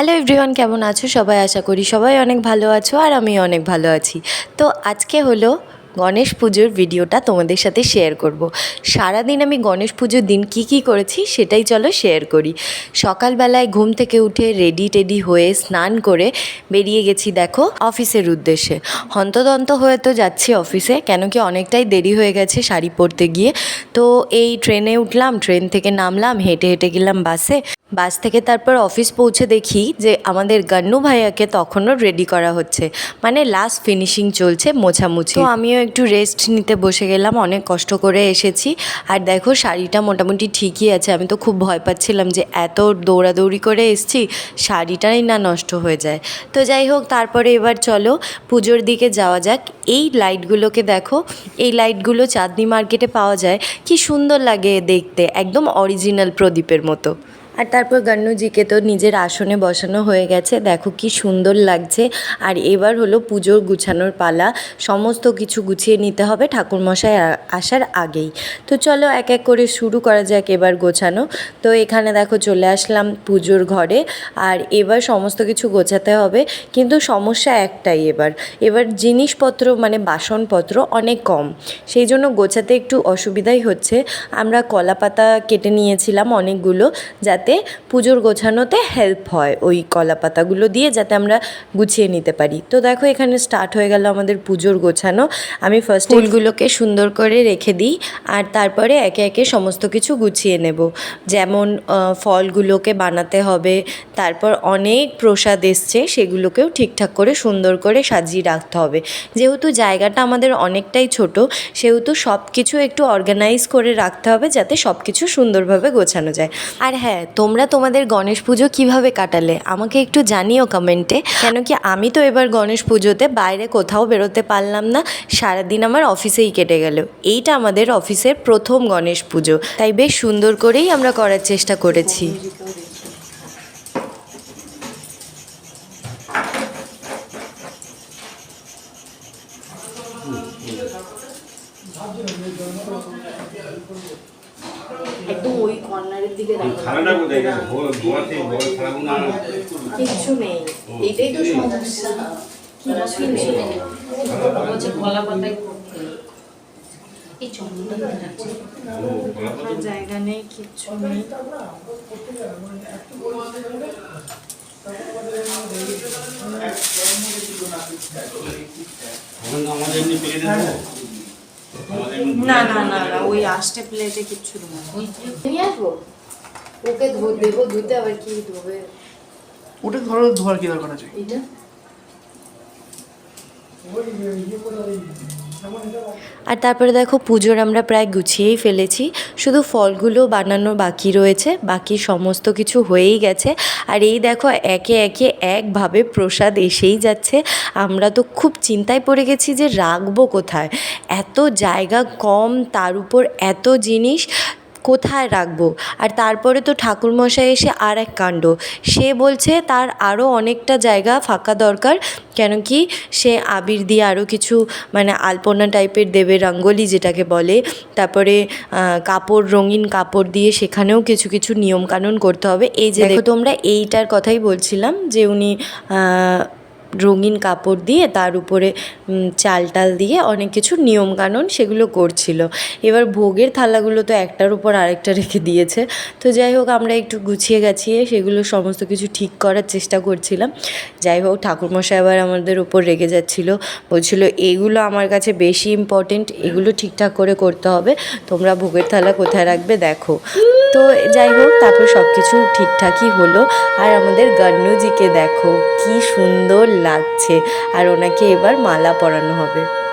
Hello everyone, কেমন আছো? সবাই আশা করি সবাই অনেক ভালো আছো আর আমি অনেক ভালো আছি। তো আজকে হলো গণেশ পুজোর ভিডিওটা তোমাদের সাথে শেয়ার করব। সারাদিন আমি গণেশ পুজোর দিন কি কি করেছি সেটাই চলো শেয়ার করি। সকালবেলায় ঘুম থেকে উঠে রেডি টেডি হয়ে স্নান করে বেরিয়ে গেছি দেখো অফিসের উদ্দেশ্যে। হন্তদন্ত হয়ে তো যাচ্ছি অফিসে কেন কি অনেকটাই দেরি হয়ে গেছে শাড়ি পরতে গিয়ে। তো এই ট্রেনে উঠলাম ট্রেন থেকে নামলাম, হেঁটে হেঁটে গেলাম বাসে বাস থেকে তারপর অফিস পৌঁছে দেখি যে আমাদের গান্নু ভাইয়াকে তখনও রেডি করা হচ্ছে। মানে লাস্ট ফিনিশিং চলছে মোছামুছি। তো আমিও একটু রেস্ট নিতে বসে গেলাম, অনেক কষ্ট করে এসেছি। আর দেখো, শাড়িটা মোটামুটি ঠিকই আছে। আমি তো খুব ভয় পাচ্ছিলাম যে এত দৌড়াদৌড়ি করে এসছি, শাড়িটাই না নষ্ট হয়ে যায়। তো যাই হোক, তারপরে এবার চলো, পুজোর দিকে যাওয়া যাক। এই লাইটগুলোকে দেখো, এই লাইটগুলো চাঁদনি মার্কেটে পাওয়া যায়। কি সুন্দর লাগে দেখতে, একদম অরিজিনাল প্রদীপের মতো। আর তারপর গান্নুজিকে তো নিজের আসনে বসানো হয়ে গেছে। দেখো কি সুন্দর লাগছে। আর এবার হলো পুজোর গুছানোর পালা। সমস্ত কিছু গুছিয়ে নিতে হবে ঠাকুরমশাই আসার আগেই। তো চলো এক এক করে শুরু করা যাক এবার গোছানো। তো এখানে দেখো চলে আসলাম পুজোর ঘরে। আর এবার সমস্ত কিছু গোছাতে হবে। কিন্তু সমস্যা একটাই এবার। এবার জিনিসপত্র মানে বাসনপত্র অনেক কম। সেই জন্য গোছাতে একটু অসুবিধাই হচ্ছে। আমরা কলা পাতা কেটে নিয়েছিলাম অনেকগুলো। যাতে পুজোর গোছানোতে হেল্প হয় ওই কলা পাতাগুলো দিয়ে যাতে আমরা গুছিয়ে নিতে পারি। তো দেখো এখানে স্টার্ট হয়ে গেল আমাদের পুজোর গোছানো। আমি ফার্স্ট ফুলগুলোকে সুন্দর করে রেখে দিই আর তারপরে একে একে সমস্ত কিছু গুছিয়ে নেব। যেমন ফলগুলোকে বানাতে হবে তারপর অনেক প্রসাদ এসছে সেগুলোকেও ঠিকঠাক করে সুন্দর করে সাজিয়ে রাখতে হবে। যেহেতু জায়গাটা আমাদের অনেকটাই ছোট সেহেতু সব কিছু একটু অর্গানাইজ করে রাখতে হবে যাতে সব কিছু সুন্দরভাবে গোছানো যায়। আর হ্যাঁ তোমরা তোমাদের গণেশ পুজো কীভাবে কাটালে? আমাকে একটু জানিও কমেন্টে। কেন কি আমি তো এবার গণেশ পুজোতে বাইরে কোথাও বেরোতে পারলাম না, সারাদিন আমার অফিসেই কেটে গেল। এইটা আমাদের অফিসের প্রথম গণেশ পুজো। তাই বেশ সুন্দর করেই আমরা করার চেষ্টা করেছি। দিকে কিচ্ছু নেই। এটাই তো সমস্যা। কিচ্ছু নেই। পাতায় জায়গা নেই কিচ্ছু নেই। না না না না ওই আষ্টে প্লেটে কিচ্ছু নেই নিয়ে আসব? ওকে ধো- দেবো ধুতে আবার কি ধোবে ওটা ধরো ধোয়ার কি দরকার আছে এটা আর তারপরে দেখো পুজোর আমরা প্রায় গুছিয়েই ফেলেছি। শুধু ফলগুলো বানানো বাকি রয়েছে বাকি সমস্ত কিছু হয়েই গেছে। আর এই দেখো একে একে একভাবে প্রসাদ এসেই যাচ্ছে। আমরা তো খুব চিন্তায় পড়ে গেছি যে রাখব কোথায়? এত জায়গা কম তার উপর এত জিনিস। কোথায় রাখব? আর তারপরে তো ঠাকুরমশাই এসে আর এক কাণ্ড। সে বলছে তার আরও অনেকটা জায়গা ফাঁকা দরকার। কেন কি সে আবির দিয়ে আরও কিছু মানে আলপনা টাইপের দেবে রঙ্গোলি যেটাকে বলে। তারপরে কাপড় রঙিন কাপড় দিয়ে সেখানেও কিছু কিছু নিয়মকানুন করতে হবে। এই যে দেখো তোমরা এইটার কথাই বলছিলাম যে উনি রঙিন কাপড় দিয়ে তার উপরে চাল টাল দিয়ে অনেক কিছু নিয়মকানুন সেগুলো করছিল। এবার ভোগের থালাগুলো তো একটার উপর আরেকটা রেখে দিয়েছে। তো যাই হোক, আমরা একটু গুছিয়ে গাছিয়ে সেগুলো সমস্ত কিছু ঠিক করার চেষ্টা করছিলাম। যাই হোক, ঠাকুরমশাই আবার আমাদের উপর রেগে যাচ্ছিল। বলছিল, এগুলো আমার কাছে বেশি ইম্পর্টেন্ট এগুলো ঠিকঠাক করে করতে হবে। তোমরা ভোগের থালা কোথায় রাখবে দেখো। তো যাই হোক, তারপর সব কিছু ঠিকঠাকই হলো। আর আমাদের গান্নুজিকে দেখো, কি সুন্দর লাগছে। আর ওনাকে এবার মালা পরানো হবে।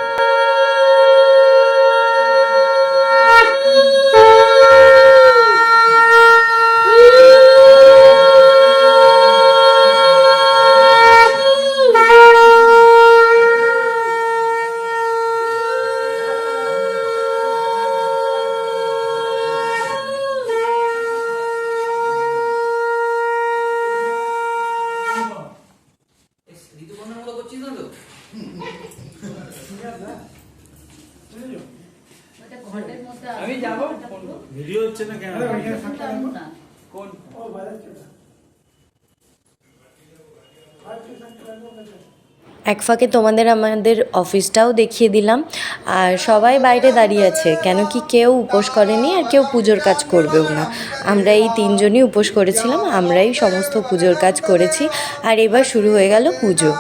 হচ্ছে না কেন? কোন? এক ফাঁকে তোমাদের আমাদের অফিসটাও দেখিয়ে দিলাম। আর সবাই বাইরে দাঁড়িয়ে আছে কেন কি কেউ উপোস করেনি আর কেউ পুজোর কাজ করবেও না। আমরা এই তিনজনই উপোস করেছিলাম আমরাই সমস্ত পুজোর কাজ করেছি। আর এবার শুরু হয়ে গেল পুজো।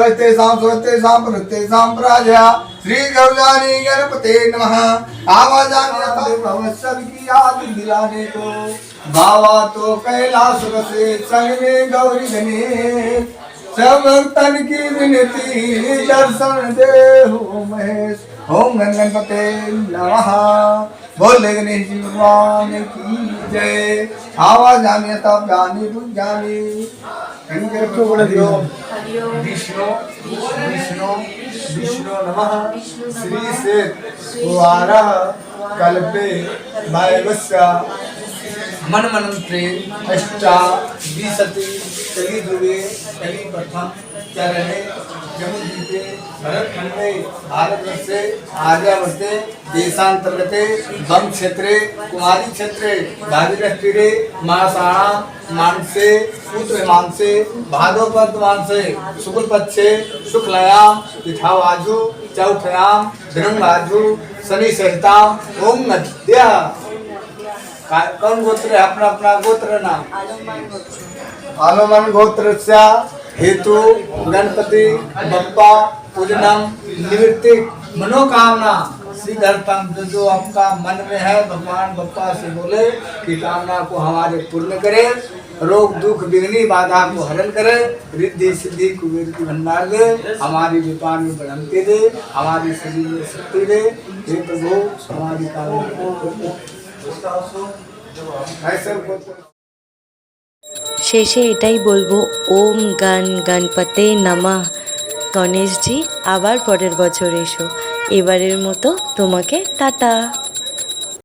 হইতে श्री गौरानी गणपते नमः। आवाजानी भव सबकी याद दिलाने को। बाबा तो कैलाश बसे संग में गौरी सब भक्तन की विनती दर्शन दे हो महेश। ओम गणपते नमः। बोले गणेश जी भगवान की जय। आवाज़ आमी तब जानी बुझ जानी विष्णु विष्णु विष्णु नमः। श्री से वारा कल्पे मन मनंत्रे अष्टा विशति कलि कलिप्रथम कलि प्रथम चरणे जमुदीपे भरतखंडे भारतवर्षे आर्यावर्ते देशांतर्गते बंग क्षेत्रे कुमारी क्षेत्रे भागीरथ तीरे मासाणा मानसे पुत्र मानसे भादोपद मानसे शुक्ल पक्षे शुक्लयाम तिथावाजु चौथयाम धृंगाजु शनि सहिताम ओम नद्या कौन गोत्र है? अपना अपना गोत्र नाम। हनुमान गोत्र से हेतु गणपति, बप्पा, पूजनम, निवृत्ति, मनोकामना जो जो आपका मन में है, भगवान बप्पा से बोले कि कामना को हमारे पूर्ण करे, रोग, दुख विघ्नि बाधा को हरण करे, रिद्धि, सिद्धि, कुबेर की भंडार दे, हमारी व्यापार में बढ़ंती दे, हमारी शरीर में शक्ति दे, हे प्रभु, हमारी कामना को শেষে এটাই বলব, ওম গান গণপতে নামা। গণেশজি, আবার পরের বছর এসো। এবারের মতো তোমাকে টাটা।